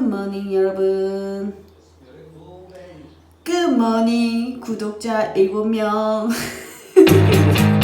굿모닝 여러분. 굿모닝 구독자 7명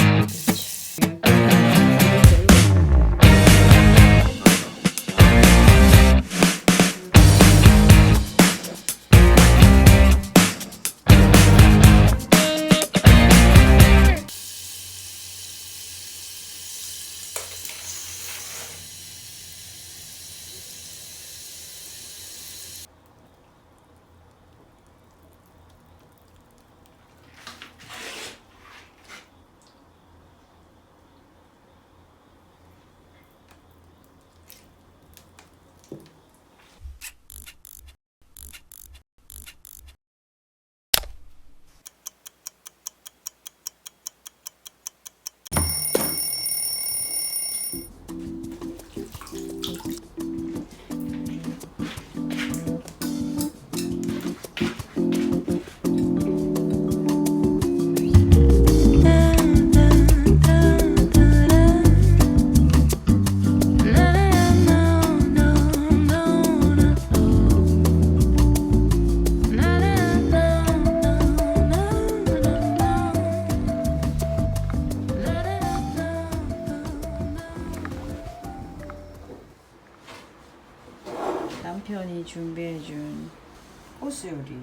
요리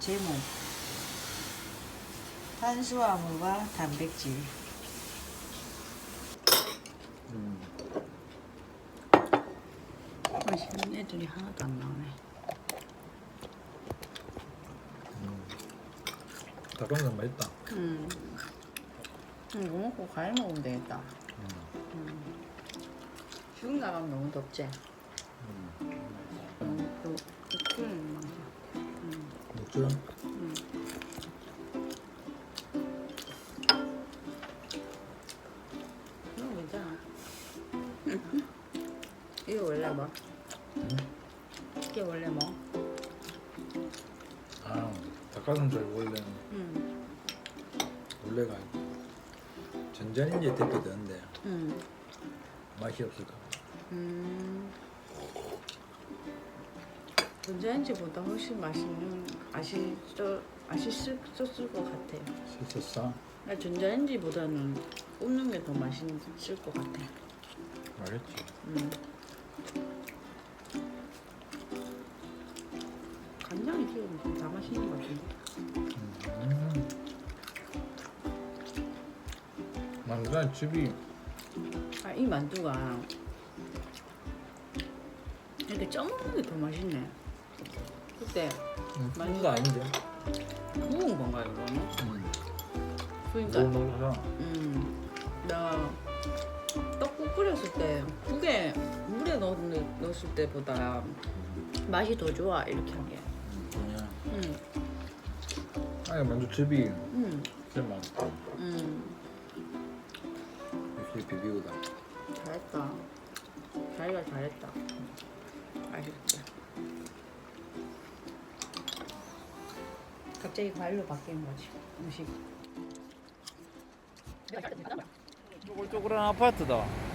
제목 탄수화물과 단백질 맛있는 애들이 하나도 안 나오네 닭강정 맛있다. 음. 이거 먹고 과일 먹으면 되겠다 음. 지금 나가면 너무 덥지? 이거 괜찮아. 이거 원래 뭐? 이게 원래 뭐? 아, 닭가슴살 원래는 응. 원래가 전자레인지에 데펴 되는데 응. 맛이 없을까? 봐. 음. 전자레인지보다 훨씬 맛있는 맛있어 맛있었을 것 같아요. 씻었어? 나 전자레인지보다는 굽는 게 더 맛있을 것 같아. 맛있지. 음. 간장이 지금 다 맛있는 것 같은데. 음. 만두가 집이 아, 이 만두가 이렇게 쪄먹는 게 더 맛있네. 그때 만두가 아닌데. 구운 건가 이거는? 음. 그러니까, 뭘 넣어서 음, 나 떡국 끓였을 때 국에 물에 넣, 넣었을 때보다 맛이 더 좋아 이렇게 한 게. 그냥 음, 아니 만두 집이 음, 제일 많다. 음, 역시 비비고다. 잘했다. 자기가 잘했다. 맛있게. 갑자기 과일로 바뀌는 거지 음식. 쪼글쪼글한 아파트다.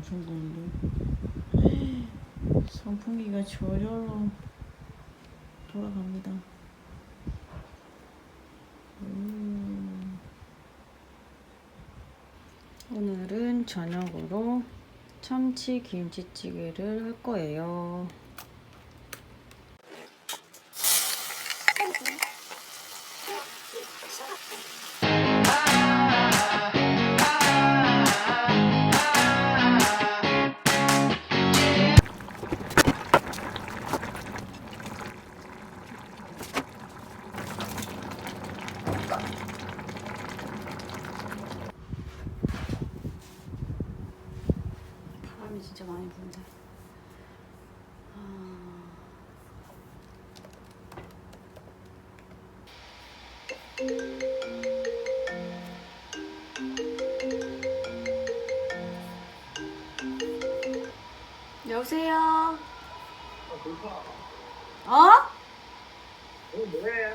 부는데 선풍기가 저절로 돌아갑니다. 음. 오늘은 저녁으로 참치 김치찌개를 할 거예요. 여보세요? 어? 뭐해?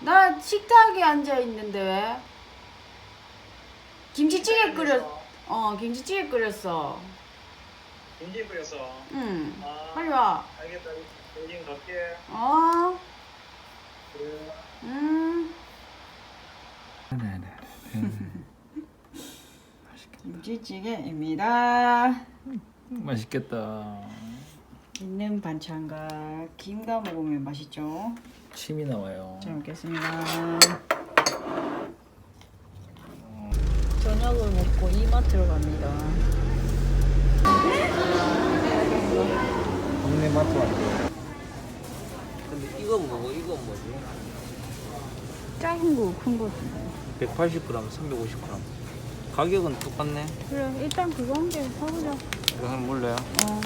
나 식탁에 앉아 있는데 왜? 김치찌개 끓였 어 김치찌개 끓였어 김치 끓였어. 응 아, 빨리 와 알겠다. 여긴 갈게. 어? 음 네네. 김치찌개입니다 맛있겠다. 있는 반찬과 김과 먹으면 맛있죠 침이 나와요. 잘 먹겠습니다 저녁을 먹고 이마트로 갑니다 동네 마트. 근데 이건 뭐고 이건 뭐지? 작은 거 큰 거 180g, 350g. 가격은 똑같네. 그래 일단 그거 한 개 사보자 이거 한번 몰래요? 어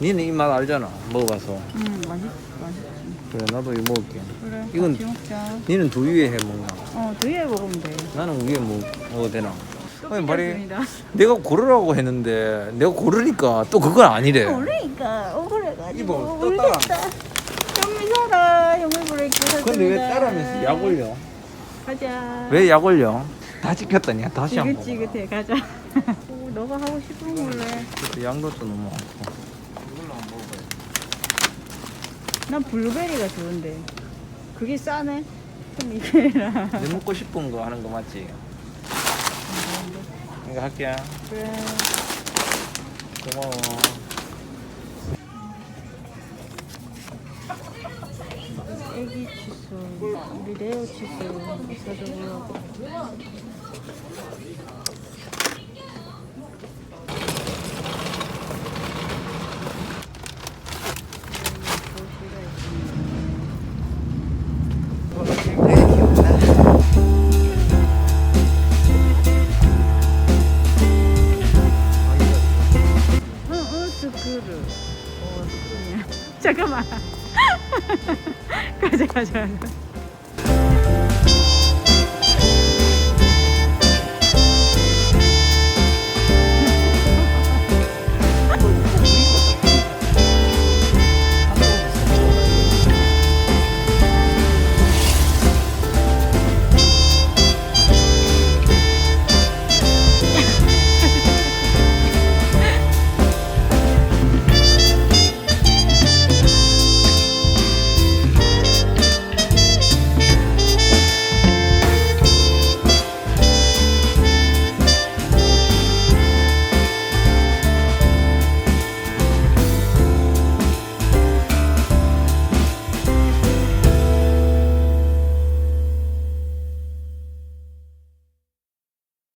니는 이 맛 알잖아. 먹어봐서. 음, 맛있, 맛있지. 그래 나도 이거 먹을게. 그래, 이건- 같이 먹자. 니는 두 위에 해 먹나? 어, 뒤에 먹으면 돼. 나는 위에 먹, 먹어도 되나? 아니, 말이- 니다 내가 고르라고 했는데 내가 고르니까 또 그건 아니래. 그러니까 억울해가지고 이거 또 따라. 울겠다. 사라, 현미 브레이크 살 근데 왜 겁니다. 따라하면서 약 올려? 가자. 왜 약 올려? 다 찍혔다냐? 다시 한 번. 지긋지긋해, 가자. 오, 너가 하고 싶은 걸래. 그때 양도 또 너무 많고. 이걸로 한번 먹어봐요. 난 블루베리가 좋은데. 그게 싸네. 그럼 이게랑. 내 먹고 싶은 거 하는 거 맞지? 이거 할게. 그래. 고마워. 애기 치수, 우리 레오 치수 있어주고요. 응, 어, 스크